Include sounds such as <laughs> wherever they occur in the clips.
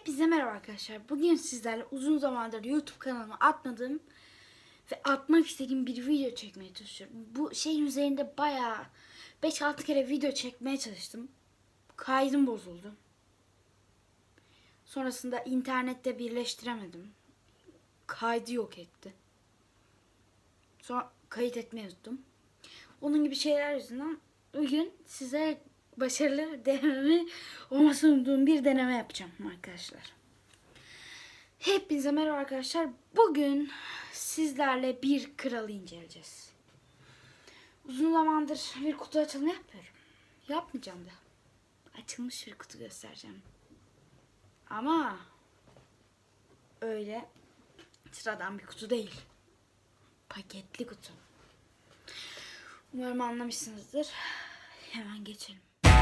Hepinize merhaba arkadaşlar. Bugün sizlerle uzun zamandır YouTube kanalıma atmadığım ve atmak istediğim bir video çekmeye çalışıyorum. Bu şeyin üzerinde bayağı 5-6 kere video çekmeye çalıştım. Kaydım bozuldu. Sonrasında internette birleştiremedim. Kaydı yok etti. Sonra kayıt etmeyi unuttum. Onun gibi şeyler yüzünden bugün size başarılı deneme olmasını umduğum bir deneme yapacağım arkadaşlar. Hepinize merhaba arkadaşlar. Bugün sizlerle bir kralı inceleyeceğiz. Uzun zamandır bir kutu açılımı yapmıyorum. Yapmayacağım da. Açılmış bir kutu göstereceğim. Ama öyle sıradan bir kutu değil. Paketli kutu. Umarım anlamışsınızdır. Hemen geçelim.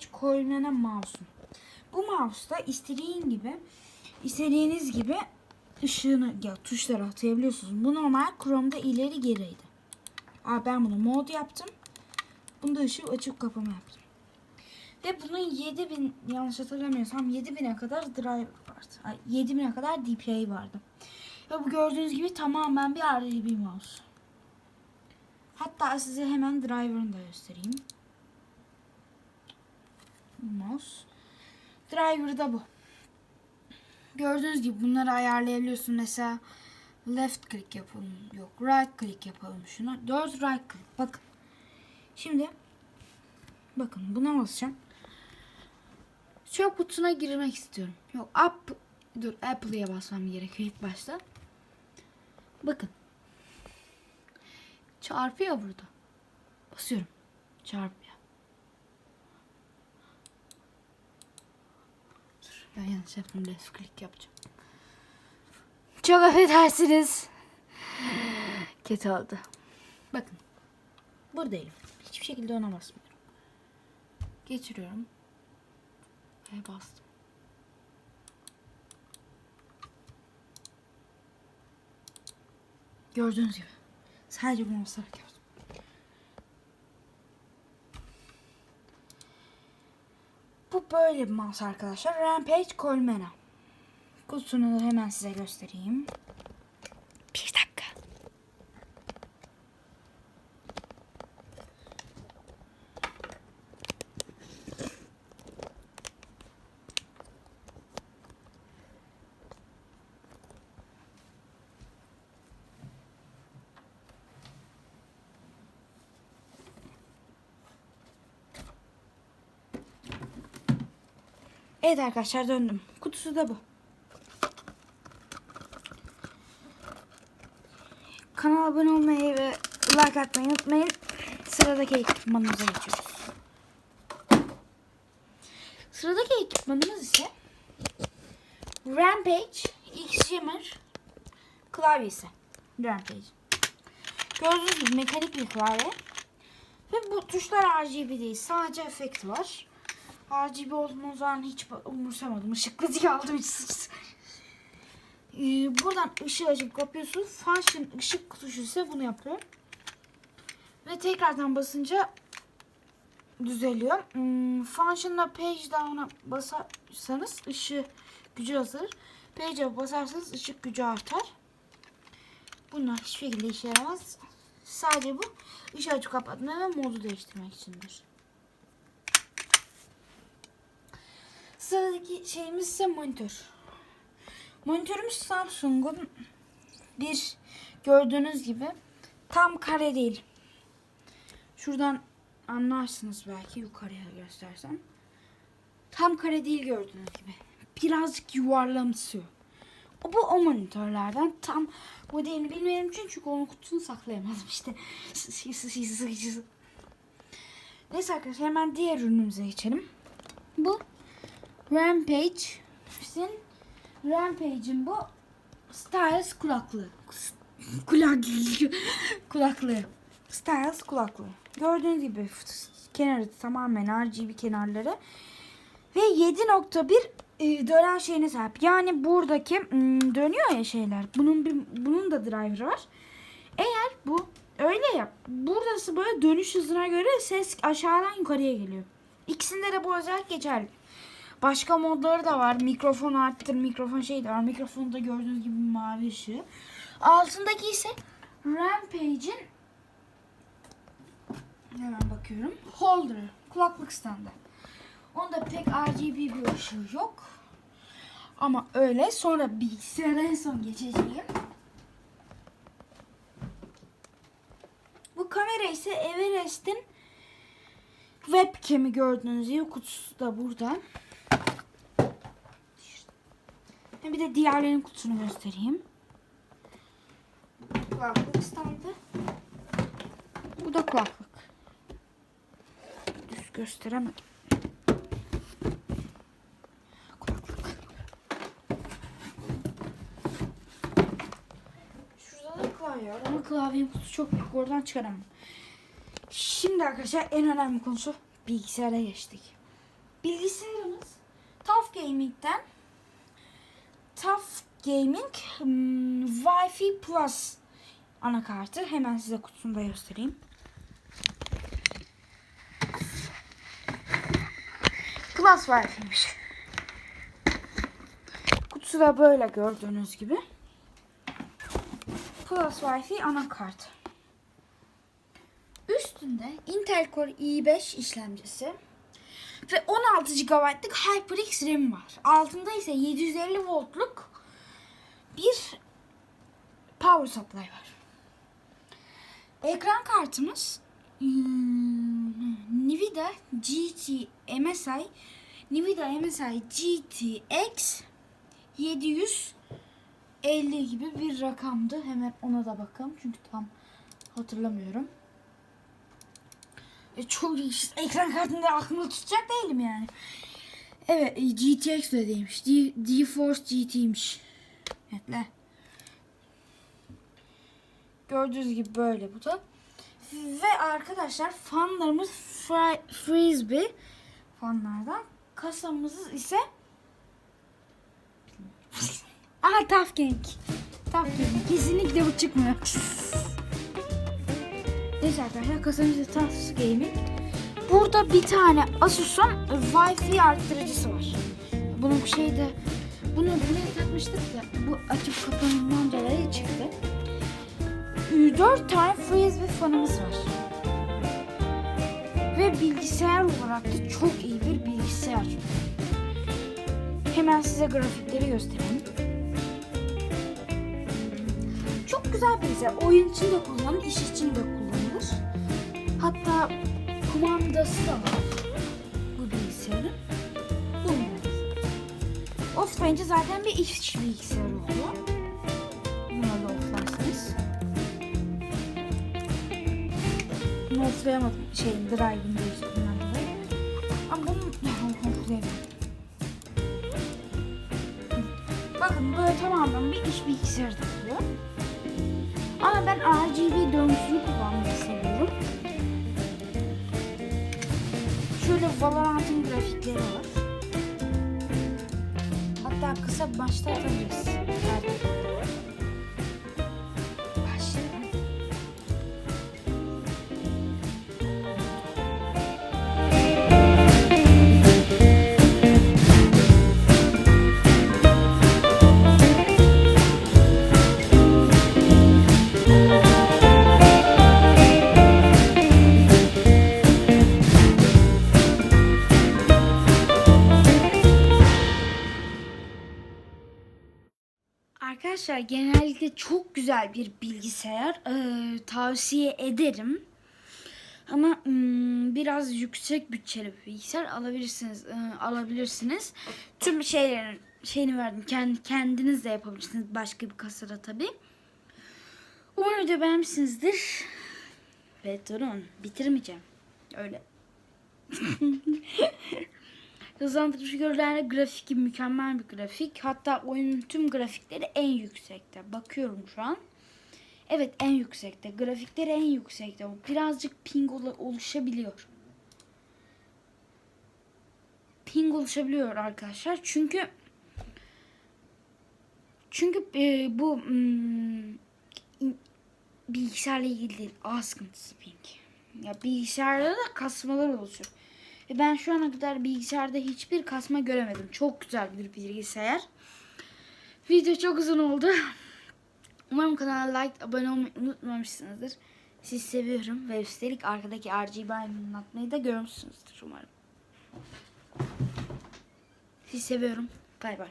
Rampage Coilman'a mouse'um. Bu mouse'da istediğin gibi istediğiniz gibi ışığını ya tuşlara atayabiliyorsunuz. Bu normal Chrome'da ileri geriydi. Aa, ben bunu mod yaptım. Bunda ışığı açıp kapama yaptım. Ve bunun 7000 yanlış hatırlamıyorsam 7000'e kadar drive vardı. Ay, 7000'e kadar DPI vardı. Ve bu gördüğünüz gibi tamamen bir RGB mouse. Hatta size hemen driver'ını da göstereyim mouse. Driver da bu. Gördüğünüz gibi bunları ayarlayabiliyorsun. Mesela left click yapalım. Yok right click yapalım şuna. 4 right click. Bakın. Şimdi bakın buna basacağım. Çöp kutusuna girmek istiyorum. Yok up dur Apple'ya basmam gerekiyor ilk başta. Bakın. Çarpıyor burada. Basıyorum. Çarpıyor. Ben yanlış yaptım. Left click yapacağım. Çok affedersiniz. Kötü oldu. Bakın. Buradayım. Hiçbir şekilde ona basmıyorum. Geçiriyorum. Ve bastım. Gördüğünüz gibi. Sadece bunu basarak yaptım. Bu böyle bir mouse arkadaşlar. Rampage Colmena. Kutusunu da hemen size göstereyim. Evet arkadaşlar döndüm. Kutusu da bu. Kanala abone olmayı ve like atmayı unutmayın. Sıradaki ekipmanımıza geçiyoruz. Sıradaki ekipmanımız ise Rampage X Shimmer klavyesi. Rampage. Gördüğünüz gibi mekanik bir klavye. Ve bu tuşlar RGB değil. Sadece efekt var. RGB olduğunu o zaman hiç umursamadım. Işıklı diye aldım. Ee, buradan ışığı açıp kapıyorsun. Function ışık tuşu ise bunu yapıyor. Ve tekrardan basınca düzeliyor. Hmm, function'la page down'a basarsanız ışığı gücü azalır. Page'e basarsanız ışık gücü artar. Bunlar hiçbir şekilde işe yaramaz. Sadece bu ışığı açıp kapatma ve modu değiştirmek içindir. Sıradaki şeyimiz ise monitör. Monitörümüz Samsung'un bir gördüğünüz gibi tam kare değil. Şuradan anlarsınız belki yukarıya göstersem. Tam kare değil gördüğünüz gibi. Birazcık yuvarlamsıyor. O bu o monitörlerden tam modelini bilmiyorum için çünkü onun kutusunu saklayamadım işte. <laughs> Neyse arkadaşlar hemen diğer ürünümüze geçelim. Bu Rampage'in Rampage'in bu Styles kulaklığı. Kulaklığı. kulaklığı. Styles kulaklığı. Gördüğünüz gibi kenarı tamamen RGB kenarları. Ve 7.1 e, dönen şeyine sahip. Yani buradaki mm, dönüyor ya şeyler. Bunun bir, bunun da driver'ı var. Eğer bu öyle yap. Buradası böyle dönüş hızına göre ses aşağıdan yukarıya geliyor. İkisinde de bu özellik geçerli. Başka modları da var. Mikrofon arttır, mikrofon şey de var. Mikrofonda gördüğünüz gibi mavi ışığı. Altındaki ise Rampage'in hemen bakıyorum. Holder, kulaklık standı. Onda pek RGB bir ışığı yok. Ama öyle. Sonra bilgisayara en son geçeceğim. Bu kamera ise Everest'in webcam'i gördüğünüz gibi kutusu da burada. Bir de diğerlerinin kutusunu göstereyim. Kulaklık standı. Bu da kulaklık. Düz gösteremedim. Kulaklık. Şurada da klavye var ama klavyenin kutusu çok büyük. Oradan çıkaramam. Şimdi arkadaşlar en önemli konusu bilgisayara geçtik. Bilgisayarımız TUF Gaming'den TUF Gaming hmm, Wi-Fi Plus anakartı. Hemen size kutusunu da göstereyim. Plus Wi-Fi'ymiş. Kutusu da böyle gördüğünüz gibi. Plus Wi-Fi anakart. Üstünde Intel Core i5 işlemcisi ve 16 GB'lık HyperX RAM var. Altında ise 750 voltluk bir power supply var. Ekran kartımız hmm, Nvidia GT MSI Nvidia MSI GTX 750 gibi bir rakamdı. Hemen ona da bakalım çünkü tam hatırlamıyorum. E, çok. Ekran kartında aklımda tutacak değilim yani. Evet e, GTX de değilmiş. D GeForce GT'ymiş. Evet Gördüğünüz gibi böyle bu da. Ve arkadaşlar fanlarımız fri Frisbee fanlardan. Kasamız ise <laughs> Aha Tough Gang. Tough Gang. Kesinlikle bu çıkmıyor. <laughs> Neyse arkadaşlar kasamızda Tough Gaming. Burada bir tane Asus'un Wi-Fi arttırıcısı var. Bunun şeyde bunu buraya takmıştık da bu açıp kapanından dolayı çıktı. 4 tane Frisbee fanımız var. Ve bilgisayar olarak da çok iyi bir bilgisayar. Hemen size grafikleri göstereyim. Çok güzel bilgisayar. Oyun için de kullanılır, iş için de kullanılır. Hatta kumandası da var bu bilgisayarın. Bunun Offlayınca zaten bir iş bilgisayarı oluyor. Bunu da offlarsanız. Bunu offlayamadım şeyin drive'ın değişikliğinden dolayı. Ama bunu offlayamadım. Bakın böyle tamamen bir iş bilgisayarı takılıyor. Ama ben RGB döngüsünü kullanmayı seviyorum. Şöyle Valorant'ın grafikleri var. Hatta kısa başlatabiliriz. Evet. Arkadaşlar genellikle çok güzel bir bilgisayar. Ee, tavsiye ederim. Ama hmm, biraz yüksek bütçeli bir bilgisayar alabilirsiniz. e, alabilirsiniz. Tüm şeylerin şeyini verdim. Kend, kendiniz de yapabilirsiniz. Başka bir kasada tabi. Umarım video beğenmişsinizdir. Ve durun bitirmeyeceğim. Öyle. <laughs> Hızlandırıcı görülen grafik mükemmel bir grafik. Hatta oyunun tüm grafikleri en yüksekte. Bakıyorum şu an. Evet en yüksekte. Grafikleri en yüksekte. Birazcık ping ol- oluşabiliyor. Ping oluşabiliyor arkadaşlar. Çünkü çünkü e, bu hmm, bilgisayarla ilgili değil. ağ sıkıntısı ping. Ya bilgisayarda da kasmalar oluşuyor. E ben şu ana kadar bilgisayarda hiçbir kasma göremedim. Çok güzel bir bilgisayar. Video çok uzun oldu. Umarım kanala like, abone olmayı unutmamışsınızdır. Sizi seviyorum ve üstelik arkadaki RGB aydınlatmayı da görmüşsünüzdür umarım. Sizi seviyorum. Bay bay.